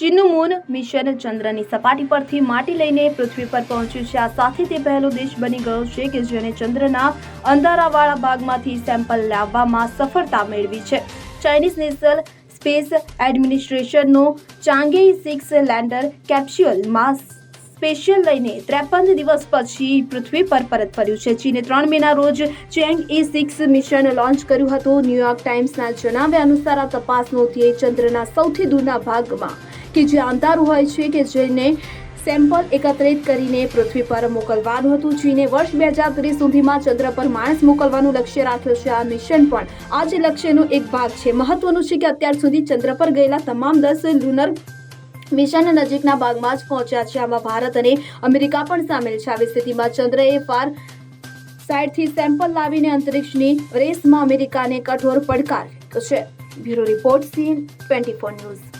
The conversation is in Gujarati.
ચીનનું મૂન મિશન ચંદ્રની સપાટી પરથી માટી લઈને પૃથ્વી પર પહોંચ્યું છે. આ સાથે તે પહેલો દેશ બની ગયો છે કે જેને ચંદ્રના અંધારાવાળા ભાગમાંથી સેમ્પલ લાવવામાં સફળતા મેળવી છે. ચાઇનીઝ નેશનલ સ્પેસ એડમિનિસ્ટ્રેશનનો ચાંગે સિક્સ લેન્ડર કેપ્સ્યુલમાં સ્પેશિયલ લઈને ત્રેપન દિવસ પછી પૃથ્વી પર પરત ફર્યું છે. ચીને ત્રણ મેના રોજ Chang'e six mission launch કર્યું હતું. ન્યૂયોર્ક ટાઈમ્સના જણાવ્યા અનુસાર આ તપાસનો ધ્યેય ચંદ્રના સૌથી દૂરના ભાગમાં કે જે અંધારું હોય છે કે જેને સેમ્પલ એકત્રિત કરીને પૃથ્વી પર મોકલવાનું હતું ચીને વર્ષ બે હજાર ત્રીસ સુધીમાં ચંદ્ર પર માણસ મોકલવાનું લક્ષ્ય રાખ્યું છે. આ મિશન પણ આ જે લક્ષ્યનો એક ભાગ છે. મહત્વનું છે કે અત્યાર સુધી ચંદ્ર પર ગયેલા તમામ દસ લુનર મિશન નજીકના ભાગમાં જ પહોંચ્યા છે. આમાં ભારત અને અમેરિકા પણ સામેલ છે. આવી સ્થિતિમાં ચંદ્રએ ફાર સાઇડથી સેમ્પલ લાવીને અંતરિક્ષની રેસમાં અમેરિકાને કઠોર પડકાર છે. Bureau report CN twenty four news.